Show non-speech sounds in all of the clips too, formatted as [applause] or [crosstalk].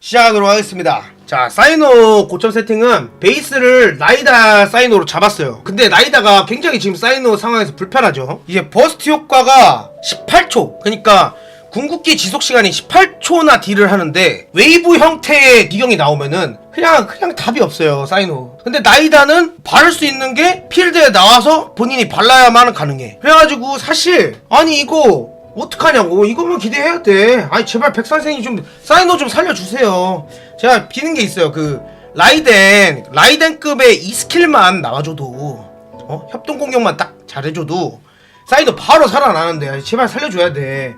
시작하도록 하겠습니다. 자, 사이노 고점 세팅은 베이스를 나이다 사이노로 잡았어요. 근데 나이다가 굉장히 지금 사이노 상황에서 불편하죠. 이제 버스트 효과가 18초. 그러니까 궁극기 지속 시간이 18초나 딜을 하는데 웨이브 형태의 기경이 나오면은 그냥 그냥 답이 없어요 사이노. 근데 나이다는 바를 수 있는 게 필드에 나와서 본인이 발라야만 가능해. 그래가지고 사실 아니 이거 어떡하냐고. 이거만 기대해야 돼. 아니 제발 백선생님 좀 사이노 좀 살려주세요. 제가 비는 게 있어요. 그 라이덴 라이덴급의 이 스킬만 나와줘도 어? 협동 공격만 딱 잘해줘도 사이노 바로 살아나는데 아니, 제발 살려줘야 돼아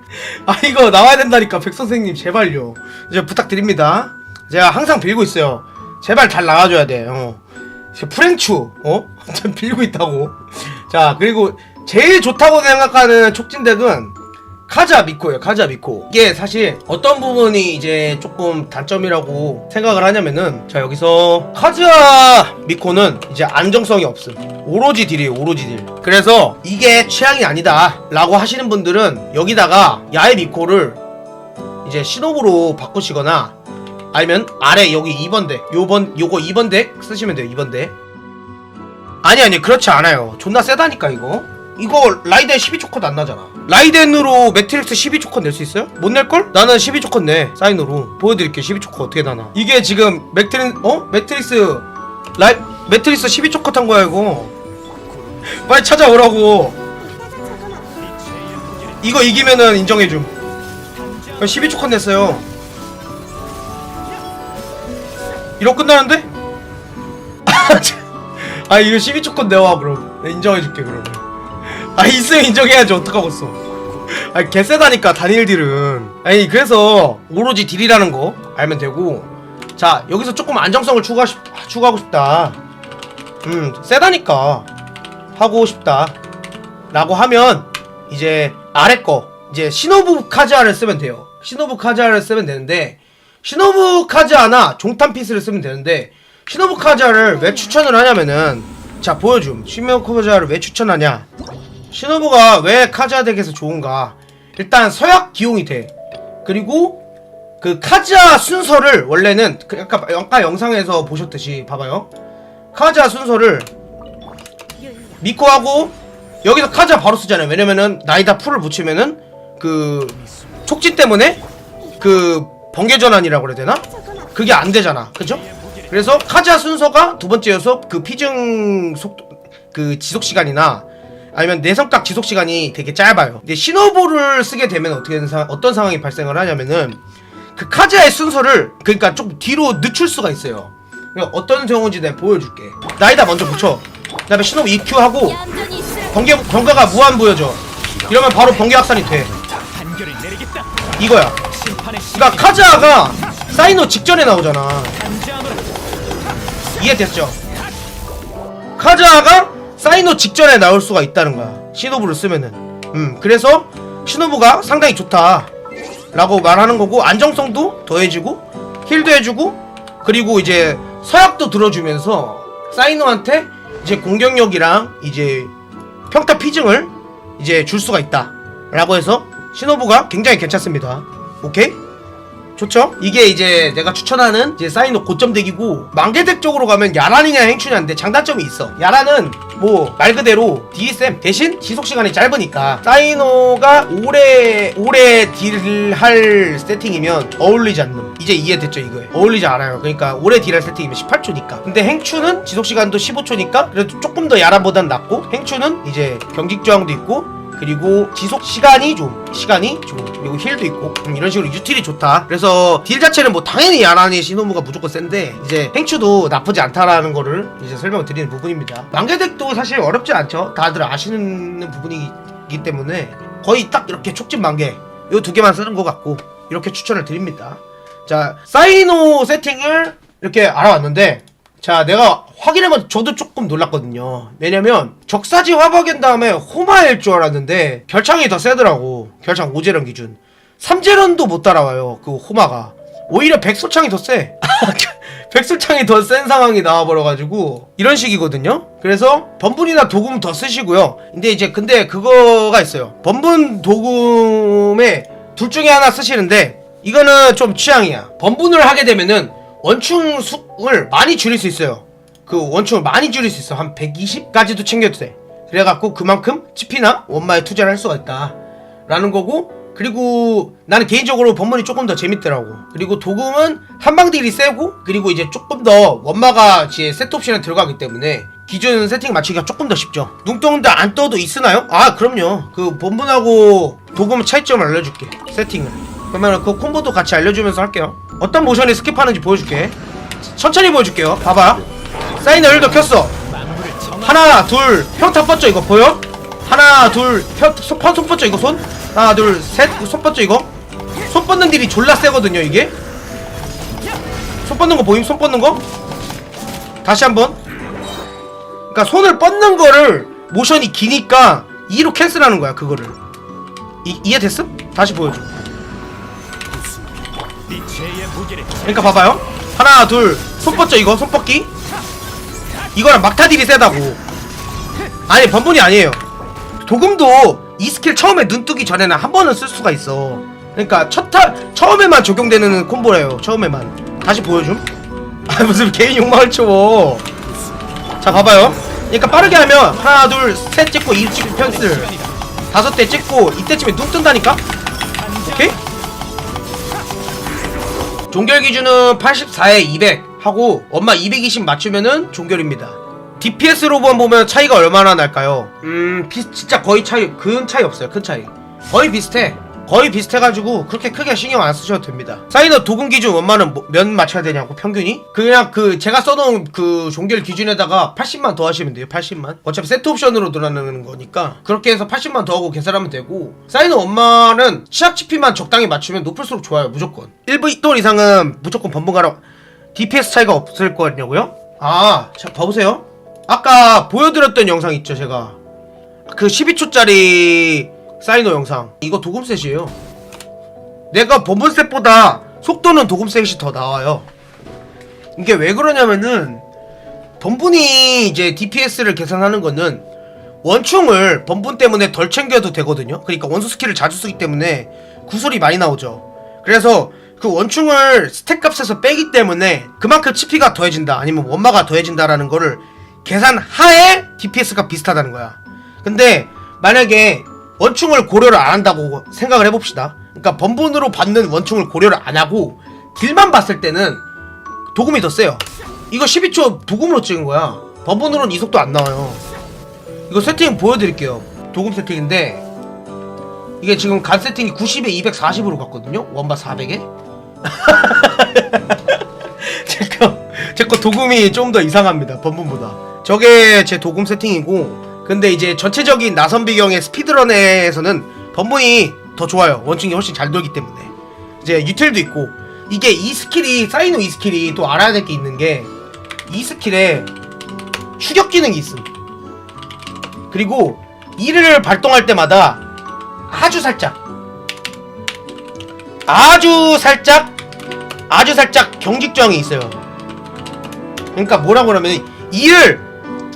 이거 나와야 된다니까 백선생님 제발요. 이제 부탁드립니다. 제가 항상 빌고 있어요. 제발 잘 나와줘야 돼 어. 프랭추 어? [laughs] 전 빌고 있다고. 자 그리고 제일 좋다고 생각하는 촉진덱은 카자 미코예요 카자 미코. 이게 사실 어떤 부분이 이제 조금 단점이라고 생각을 하냐면은 자 여기서 카자! 미코는 이제 안정성이 없음. 오로지 딜이에요 오로지 딜. 그래서 이게 취향이 아니다 라고 하시는 분들은 여기다가 야의 미코를 이제 신호부로 바꾸시거나 아니면 아래 여기 2번 덱 요번 요거 2번 덱 쓰시면 돼요 2번 덱 아니 아니 그렇지 않아요. 존나 세다니까 이거 이거 라이덴 12초 컷 안 나잖아. 라이덴으로 매트릭스 12초 컷 낼 수 있어요? 못 낼걸? 나는 12초 컷 내 사인으로. 보여드릴게요 12초 컷 어떻게 나나. 이게 지금 매트릭 어? 매트릭스 라이 매트릭스 12초 컷 한 거야 이거. 빨리 찾아오라고. 이거 이기면은 인정해줌. 12초 컷 냈어요. 이러 끝나는데? [laughs] 아 이거 12초 컷 내와 그럼. 내가 인정해줄게 그러면 아 있으면 인정해야지. 어떡하겠어? 아니 개쎄다니까 단일 딜은. 아니 그래서 오로지 딜이라는 거 알면 되고. 자 여기서 조금 안정성을 추가 추가하고 싶다. 음 세다니까 하고 싶다. 라고 하면 이제 아래 거 이제 시노부 카즈아를 쓰면 돼요. 시노부 카즈아를 쓰면 되는데 시노부 카즈아나 종탄 피스를 쓰면 되는데 시노부 카즈아를 왜 추천을 하냐면은 자 보여줌. 시노부 카즈아를 왜 추천하냐 시노부가 왜 카즈아 덱에서 좋은가? 일단 서약 기용이 돼. 그리고 그 카즈아 순서를 원래는 그 아까, 아까 영상에서 보셨듯이 봐봐요. 카즈아 순서를 미코하고 여기서 카즈아 바로 쓰잖아요. 왜냐면은 나이다 풀을 붙이면은 그 촉진 때문에 그 번개 전환이라고 그래야 되나? 그게 안 되잖아. 그죠? 그래서 카즈아 순서가 두 번째여서 그 피증 속도 그 지속 시간이나 아니면 내성각 지속 시간이 되게 짧아요. 근데 시노보를 쓰게 되면 어떻게 되는 상, 어떤 상황이 발생을 하냐면은 그 카즈아의 순서를 그러니까 좀 뒤로 늦출 수가 있어요. 그러니까 어떤 경우인지 내가 보여줄게. 나이다 먼저 붙여. 그다음에 시노부 EQ 하고 번개 번개가 무한 보여줘. 이러면 바로 번개 확산이 돼. 이거야. 그러니까 카즈아가 사이노 직전에 나오잖아. 이해됐죠? 카즈아가 사이노 직전에 나올 수가 있다는 거야. 시노부를 쓰면은. 음, 그래서 시노부가 상당히 좋다. 라고 말하는 거고, 안정성도 더해지고, 힐도 해주고, 그리고 이제 서약도 들어주면서 사이노한테 이제 공격력이랑 이제 평타 피증을 이제 줄 수가 있다. 라고 해서 시노부가 굉장히 괜찮습니다. 오케이? 좋죠? 이게 이제 내가 추천하는 이제 사이노 고점 덱이고 만개덱 쪽으로 가면 야란이냐 행춘이냐인데 장단점이 있어. 야란은 뭐 말 그대로 DSM 대신 지속 시간이 짧으니까 사이노가 오래 오래 딜할 세팅이면 어울리지 않는. 이제 이해됐죠 이거에? 어울리지 않아요. 그러니까 오래 딜할 세팅이면 18초니까. 근데 행추는 지속 시간도 15초니까 그래도 조금 더 야란보단 낫고 행추는 이제 경직 저항도 있고 그리고 지속 시간이 좀 시간이 좀 그리고 힐도 있고 음, 이런 식으로 유틸이 좋다. 그래서 딜 자체는 뭐 당연히 야란이 시노무가 무조건 센데 이제 행추도 나쁘지 않다라는 거를 이제 설명을 드리는 부분입니다. 만개덱도 사실 어렵지 않죠. 다들 아시는 부분이기 때문에 거의 딱 이렇게 촉진 만개 이 두 개만 쓰는 것 같고 이렇게 추천을 드립니다. 자 사이노 세팅을 이렇게 알아왔는데 자 내가 확인해본 저도 조금 놀랐거든요. 왜냐면 적사지 화박인 다음에 호마일 줄 알았는데 결창이 더 세더라고. 결창 오제런 기준. 삼제런도 못 따라와요 그 호마가. 오히려 백소창이 더 세. [laughs] 백소창이 더 센 상황이 나와버려가지고 이런 식이거든요. 그래서 번분이나 도금 더 쓰시고요. 근데 이제 근데 그거가 있어요. 번분 도금에 둘 중에 하나 쓰시는데 이거는 좀 취향이야. 번분을 하게 되면은 원충 수를 많이 줄일 수 있어요. 그 원충을 많이 줄일 수 있어. 한 120까지도 챙겨도 돼. 그래갖고 그만큼 치피나 원마에 투자를 할 수가 있다. 라는 거고, 그리고 나는 개인적으로 번분이 조금 더 재밌더라고. 그리고 도금은 한방딜이 세고, 그리고 이제 조금 더 원마가 이제 세트 옵션에 들어가기 때문에 기준 세팅 맞추기가 조금 더 쉽죠. 눈동도 안 떠도 있으나요? 아, 그럼요. 그 번분하고 도금 차이점을 알려줄게. 세팅을. 그러면 그 콤보도 같이 알려주면서 할게요. 어떤 모션이 스킵하는지 보여줄게. 천천히 보여줄게요. 봐봐. 사인 열도 켰어. 하나, 둘, 평타 뻗죠 이거 보여? 하나, 둘, 평, 손, 펀- 손 뻗죠 이거 손? 하나, 둘, 셋, 손 뻗죠 이거? 손 뻗는 딜이 졸라 세거든요 이게? 손 뻗는 거 보임? 손 뻗는 거? 다시 한번 그니까 손을 뻗는 거를 모션이 기니까 2로 캔슬하는 거야 그거를 이, 이해됐음? 다시 보여줘 네 그러니까 봐봐요. 하나, 둘, 손 뻗죠 이거 손 뻗기. 이거랑 막타딜이 세다고. 아니 번분이 아니에요. 도금도 이 스킬 처음에 눈 뜨기 전에는 한 번은 쓸 수가 있어. 그러니까 첫 타 처음에만 적용되는 콤보래요. 처음에만. 다시 보여줌. 아 [laughs] 무슨 개인 욕망을 쳐. 자 봐봐요. 그러니까 빠르게 하면 하나, 둘, 셋 찍고 이 찍고 편슬 다섯 대 찍고 이때쯤에 눈 뜬다니까. 오케이? 종결 기준은 84에 200 하고 엄마 220 맞추면은 종결입니다. DPS로만 보면 차이가 얼마나 날까요? 음, 비, 진짜 거의 차이, 큰 차이 없어요. 큰 차이. 거의 비슷해. 거의 비슷해가지고 그렇게 크게 신경 안 쓰셔도 됩니다. 사이너 도금 기준 원만은 뭐- 몇 맞춰야 되냐고 평균이? 그냥 그 제가 써놓은 그 종결 기준에다가 80만 더 하시면 돼요. 80만. 어차피 세트 옵션으로 들어가는 거니까 그렇게 해서 80만 더 하고 계산하면 되고 사이너 원만은 시합 치피만 적당히 맞추면 높을수록 좋아요. 무조건. 1부 1돌 이상은 무조건 번번가라. DPS 차이가 없을 거냐고요? 아, 자 봐보세요. 아까 보여드렸던 영상 있죠, 제가. 그 12초짜리 사이너 영상. 이거 도금셋이에요. 내가 본분셋보다 속도는 도금셋이 더 나와요. 이게 왜 그러냐면은 번분이 이제 DPS를 계산하는 거는 원충을 번분 때문에 덜 챙겨도 되거든요. 그러니까 원수 스킬을 자주 쓰기 때문에 구슬이 많이 나오죠. 그래서 그 원충을 스택 값에서 빼기 때문에 그만큼 치피가 더해진다 아니면 원마가 더해진다라는 거를 계산 하에 DPS가 비슷하다는 거야. 근데 만약에 원충을 고려를 안 한다고 생각을 해봅시다. 그러니까 번분으로 받는 원충을 고려를 안 하고 딜만 봤을 때는 도금이 더 세요. 이거 12초 도금으로 찍은 거야. 번분으로는 이 속도 안 나와요. 이거 세팅 보여드릴게요. 도금 세팅인데 이게 지금 간 세팅이 90에 240으로 갔거든요. 원바 400에. [laughs] 제거 제거 도금이 좀 더 이상합니다. 번분보다. 저게 제 도금 세팅이고 근데 이제 전체적인 나선 비경의 스피드런에서는 번분이 더 좋아요. 원충이 훨씬 잘 돌기 때문에. 이제 유틸도 있고 이게 이 스킬이 사이노 이 스킬이 또 알아야 될 게 있는 게 이 스킬에 추격 기능이 있음. 그리고 이를 발동할 때마다 아주 살짝 아주 살짝 아주 살짝 경직정이 있어요. 그러니까 뭐라고 그러면 이를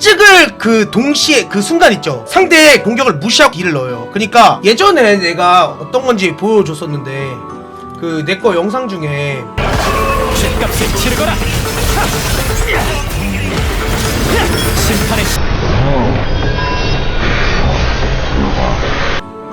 찍을 그 동시에 그 순간 있죠. 상대의 공격을 무시하고 이를 넣어요. 그러니까 예전에 내가 어떤 건지 보여줬었는데 그 내 거 영상 중에 죄값을 치르거라. 심판의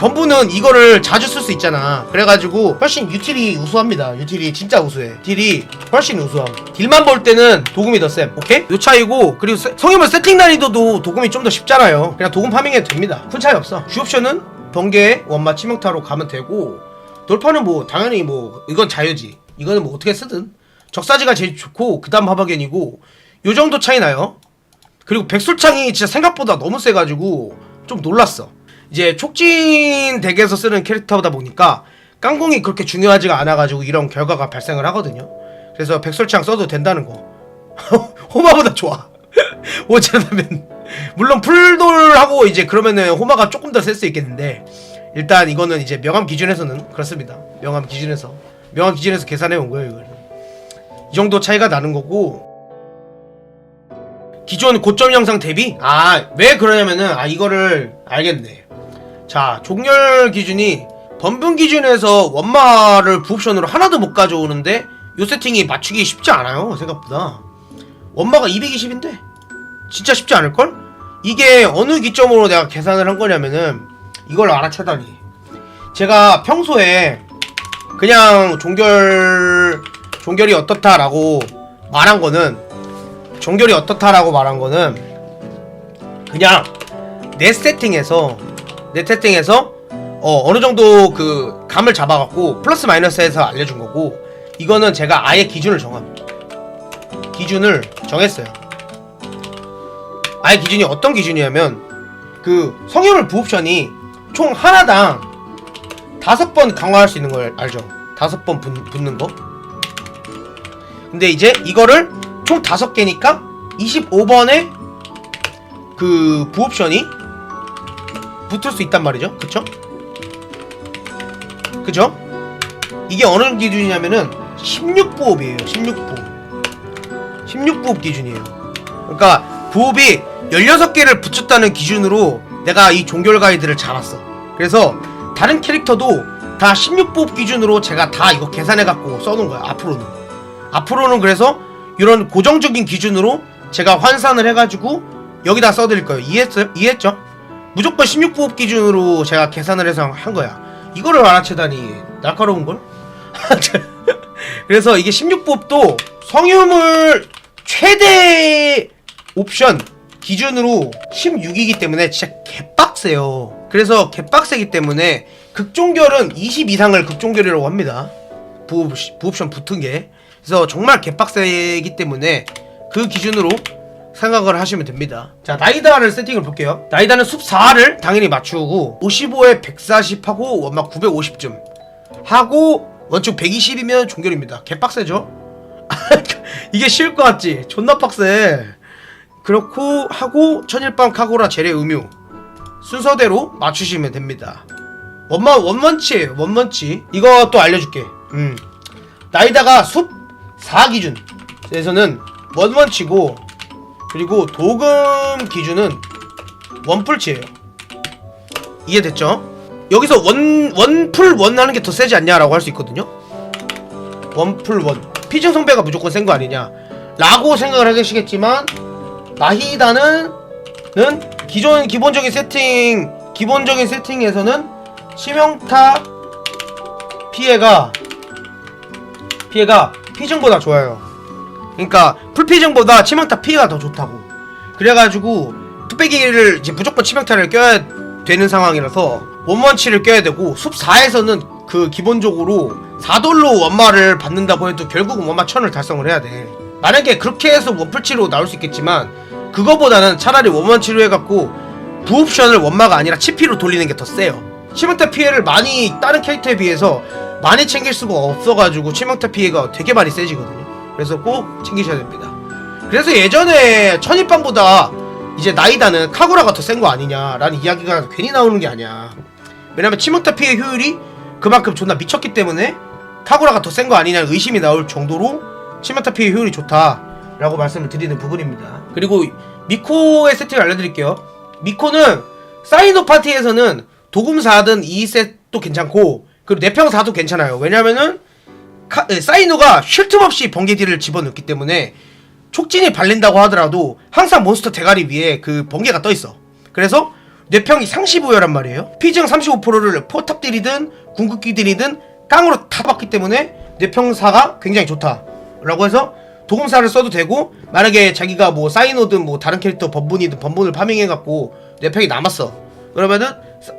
전부는 이거를 자주 쓸 수 있잖아. 그래가지고 훨씬 유틸이 우수합니다. 유틸이 진짜 우수해. 딜이 훨씬 우수함. 딜만 볼 때는 도금이 더 쌤. 오케이? 요 차이고 그리고 세- 성인물 세팅 난이도도 도금이 좀 더 쉽잖아요. 그냥 도금 파밍해도 됩니다. 큰 차이 없어. 주옵션은 번개 원마 치명타로 가면 되고 돌파는 뭐 당연히 뭐 이건 자유지. 이거는 뭐 어떻게 쓰든 적사지가 제일 좋고 그 다음 하박연이고 요 정도 차이 나요. 그리고 백술창이 진짜 생각보다 너무 세가지고 좀 놀랐어. 이제 촉진 덱에서 쓰는 캐릭터다 보니까 깡공이 그렇게 중요하지가 않아가지고 이런 결과가 발생을 하거든요. 그래서 백설창 써도 된다는 거. [laughs] 호마보다 좋아. [laughs] 오자면 [laughs] 물론 풀돌하고 이제 그러면은 호마가 조금 더 셀 수 있겠는데 일단 이거는 이제 명함 기준에서는 그렇습니다. 명함 기준에서 명함 기준에서 계산해 온 거예요. 이거는. 이 정도 차이가 나는 거고 기존 고점 영상 대비 아 왜 그러냐면은 아 이거를 알겠네 자 종결 기준이 번분 기준에서 원마를 부옵션으로 하나도 못 가져오는데 요 세팅이 맞추기 쉽지 않아요 생각보다 원마가 220인데 진짜 쉽지 않을걸? 이게 어느 기점으로 내가 계산을 한 거냐면은 이걸 알아채다니 제가 평소에 그냥 종결 종결이 어떻다라고 말한 거는 종결이 어떻다라고 말한 거는 그냥 내 세팅에서 내 세팅에서 어 어느 정도 그 감을 잡아갖고 플러스 마이너스해서 알려준 거고 이거는 제가 아예 기준을 정합니다. 기준을 정했어요. 아예 기준이 어떤 기준이냐면 그 성형을 부옵션이 총 하나당 다섯 번 강화할 수 있는 걸 알죠? 다섯 번 붙, 붙는 거. 근데 이제 이거를 총 다섯 개니까 25번에 그 부옵션이 붙을 수 있단 말이죠. 그쵸? 그죠? 이게 어느 기준이냐면은 16부업이에요. 16부업. 16부업 기준이에요. 그러니까 부업이 16개를 붙였다는 기준으로 내가 이 종결 가이드를 잡았어. 그래서 다른 캐릭터도 다 16부업 기준으로 제가 다 이거 계산해 갖고 써놓은 거야. 앞으로는. 앞으로는 그래서 이런 고정적인 기준으로 제가 환산을 해가지고 여기다 써드릴 거예요. 이해했어요? 이해했죠? 무조건 16부업 기준으로 제가 계산을 해서 한 거야. 이거를 알아채다니 날카로운 걸? [laughs] 그래서 이게 16부업도 성유물 최대 옵션 기준으로 16이기 때문에 진짜 개빡세요. 그래서 개빡세기 때문에 극종결은 20 이상을 극종결이라고 합니다. 부옵, 부옵션 붙은 게. 그래서 정말 개빡세기 때문에 그 기준으로 생각을 하시면 됩니다. 자, 나이다를 세팅을 볼게요. 나이다는 숲 4를 당연히 맞추고 55에 140 하고 원막 950점 하고 원축 120이면 종결입니다. 개빡세죠? [laughs] 이게 쉬울 것 같지? 존나 빡세. 그렇고 하고 천일밤 카고라 제레 음유 순서대로 맞추시면 됩니다. 원만 원먼치예요. 원먼치. 이거 또 알려줄게. 음. 나이다가 숲 4 기준에서는 원먼치고 그리고 도금 기준은 원풀치예요. 이해됐죠? 여기서 원 원풀 원 하는 게 더 세지 않냐라고 할 수 있거든요. 원풀 원 피증 성배가 무조건 센 거 아니냐? 라고 생각을 하시겠지만 나히다는 는 기존 기본적인 세팅 기본적인 세팅에서는 치명타 피해가 피해가 피증보다 좋아요. 그러니까 풀피증보다 치명타 피해가 더 좋다고. 그래가지고 뚝배기를 이제 무조건 치명타를 껴야 되는 상황이라서 원원치를 껴야 되고 숲 4에서는 그 기본적으로 4돌로 원마를 받는다고 해도 결국은 원마 천을 달성을 해야 돼. 만약에 그렇게 해서 원풀치로 나올 수 있겠지만 그거보다는 차라리 원원치로 해갖고 부옵션을 원마가 아니라 치피로 돌리는 게 더 세요. 치명타 피해를 많이 다른 캐릭터에 비해서 많이 챙길 수가 없어가지고 치명타 피해가 되게 많이 세지거든요. 그래서 꼭 챙기셔야 됩니다. 그래서 예전에 천일빵보다 이제 나이다는 카구라가 더 센 거 아니냐라는 이야기가 괜히 나오는 게 아니야. 왜냐면 치명타 피해 효율이 그만큼 존나 미쳤기 때문에 카구라가 더 센 거 아니냐는 의심이 나올 정도로 치명타 피해 효율이 좋다라고 말씀을 드리는 부분입니다. 그리고 미코의 세팅을 알려드릴게요. 미코는 사이노 파티에서는 도금 4든 2셋도 괜찮고 그리고 내평 4도 괜찮아요. 왜냐면은 카, 에, 사이노가 쉴 틈 없이 번개 딜을 집어넣기 때문에 촉진이 발린다고 하더라도 항상 몬스터 대가리 위에 그 번개가 떠 있어. 그래서 뇌평이 상시보여란 말이에요. 피증 35%를 포탑 딜이든 궁극기 딜이든 깡으로 다 받기 때문에 뇌평사가 굉장히 좋다 라고 해서 도금사를 써도 되고 만약에 자기가 뭐 사이노든 뭐 다른 캐릭터 번분이든 번분을 파밍해갖고 뇌평이 남았어. 그러면은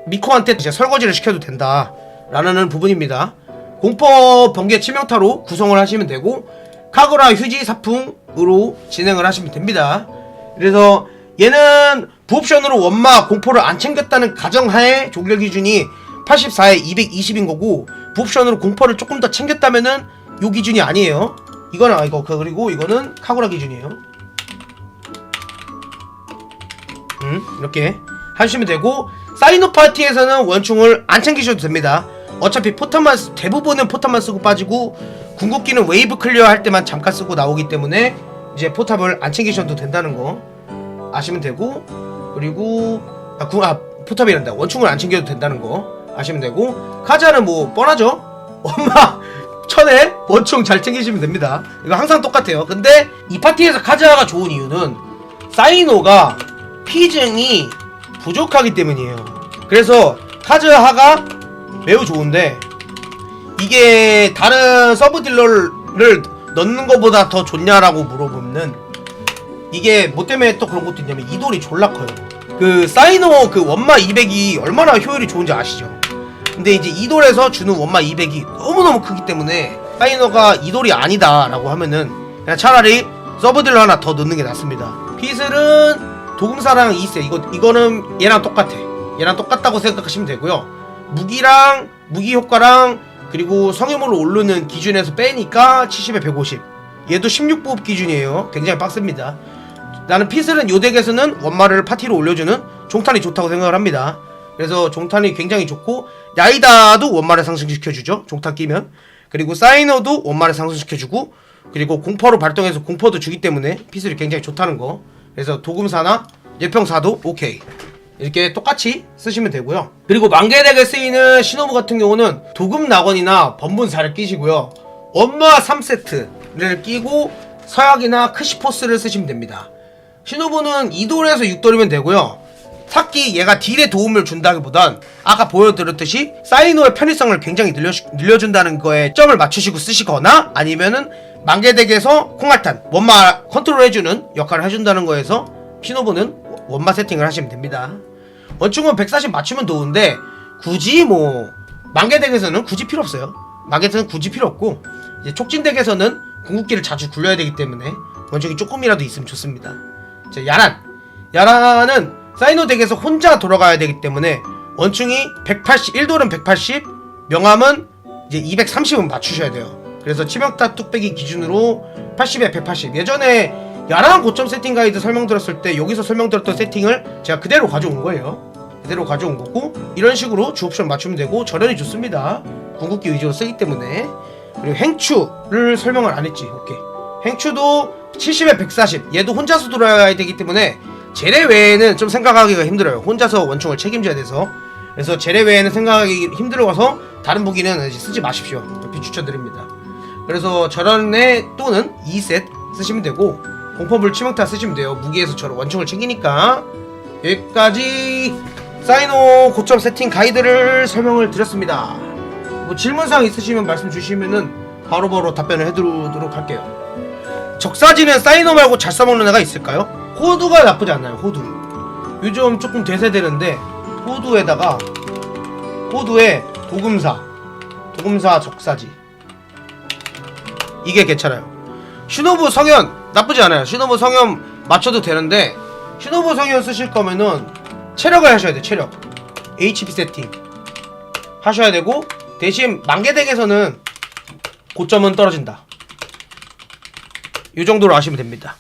미코한테 이제 설거지를 시켜도 된다 라는 부분입니다. 공포 번개 치명타로 구성을 하시면 되고 카그라 휴지 사풍으로 진행을 하시면 됩니다. 그래서 얘는 부옵션으로 원마 공포를 안 챙겼다는 가정하에 종결 기준이 84에 220인 거고 부옵션으로 공포를 조금 더 챙겼다면은 요 기준이 아니에요. 이거는 아 이거 그- 그리고 이거는 카구라 기준이에요. 음, 이렇게 하시면 되고 사이노 파티에서는 원충을 안 챙기셔도 됩니다. 어차피 포탄만 쓰- 대부분은 포탄만 쓰고 빠지고 궁극기는 웨이브 클리어 할 때만 잠깐 쓰고 나오기 때문에 이제 포탑을 안 챙기셔도 된다는 거 아시면 되고 그리고 아, 구, 아 포탑이란다. 원충을 안 챙겨도 된다는 거 아시면 되고 카자는 뭐 뻔하죠? [laughs] 엄마 천에 원총 잘 챙기시면 됩니다. 이거 항상 똑같아요. 근데 이 파티에서 카자가 좋은 이유는 사이노가 피증이 부족하기 때문이에요. 그래서 카즈하가 매우 좋은데 이게 다른 서브 딜러를 넣는 것보다 더 좋냐라고 물어보면 이게 뭐 때문에 또 그런 것도 있냐면 이 돌이 졸라 커요. 그 사이노 그 원마 200이 얼마나 효율이 좋은지 아시죠? 근데 이제 이 돌에서 주는 원마 200이 너무너무 크기 때문에 사이노가 이 돌이 아니다라고 하면은 그냥 차라리 서브 딜러 하나 더 넣는 게 낫습니다. 피슬은 도금사랑 2세 이거 이거는 얘랑 똑같아. 얘랑 똑같다고 생각하시면 되고요. 무기랑 무기 효과랑 그리고 성유물을 오르는 기준에서 빼니까 70에 150. 얘도 16부업 기준이에요. 굉장히 빡셉니다. 나는 피슬은 요 덱에서는 원마를 파티로 올려주는 종탄이 좋다고 생각을 합니다. 그래서 종탄이 굉장히 좋고 야이다도 원마를 상승시켜주죠. 종탄 끼면. 그리고 사이너도 원마를 상승시켜주고 그리고 공포로 발동해서 공포도 주기 때문에 피슬이 굉장히 좋다는 거. 그래서 도금사나 예평사도 오케이. 이렇게 똑같이 쓰시면 되고요. 그리고 만개덱에 쓰이는 신호부 같은 경우는 도금 낙원이나 번분사를 끼시고요. 엄마 3세트를 끼고 서약이나 크시포스를 쓰시면 됩니다. 신호부는 2돌에서 6돌이면 되고요. 특히 얘가 딜에 도움을 준다기보단 아까 보여드렸듯이 사이노의 편의성을 굉장히 늘려, 늘려준다는 거에 점을 맞추시고 쓰시거나 아니면은 만개덱에서 콩알탄 원마 컨트롤 해주는 역할을 해준다는 거에서 신호부는 원마 세팅을 하시면 됩니다. 원충은 140 맞추면 좋은데 굳이 뭐 만개덱에서는 굳이 필요 없어요. 만개덱은 굳이 필요 없고 이제 촉진덱에서는 궁극기를 자주 굴려야 되기 때문에 원충이 조금이라도 있으면 좋습니다. 자, 야란. 야란은 사이노 덱에서 혼자 돌아가야 되기 때문에 원충이 180, 1돌은 180, 명함은 이제 230은 맞추셔야 돼요. 그래서 치명타 뚝배기 기준으로 80에 180. 예전에 야란 고점 세팅 가이드 설명드렸을 때 여기서 설명드렸던 세팅을 제가 그대로 가져온 거예요. 그대로 가져온 거고 이런 식으로 주옵션 맞추면 되고 절연이 좋습니다. 궁극기 위주로 쓰기 때문에 그리고 행추를 설명을 안 했지. 오케이. 행추도 70에 140. 얘도 혼자서 돌아야 되기 때문에 제레 외에는 좀 생각하기가 힘들어요. 혼자서 원총을 책임져야 돼서. 그래서 제레 외에는 생각하기 힘들어서 다른 무기는 쓰지 마십시오. 비추천드립니다. 그래서 저런에 또는 2셋 쓰시면 되고 공포불 치명타 쓰시면 돼요. 무기에서 저런 원총을 챙기니까 여기까지 사이노 고점 세팅 가이드를 설명을 드렸습니다. 뭐 질문사항 있으시면 말씀 주시면은 바로바로 답변을 해드리도록 할게요. 적사지는 사이노 말고 잘 써먹는 애가 있을까요? 호두가 나쁘지 않아요. 호두. 요즘 조금 대세되는데 호두에다가 호두에 도금사, 도금사 적사지 이게 괜찮아요. 슈노부 성현 나쁘지 않아요. 슈노부 성현 맞춰도 되는데 슈노부 성현 쓰실 거면은 체력을 하셔야 돼. 체력. HP 세팅 하셔야 되고 대신 만개덱에서는 고점은 떨어진다. 이 정도로 아시면 됩니다.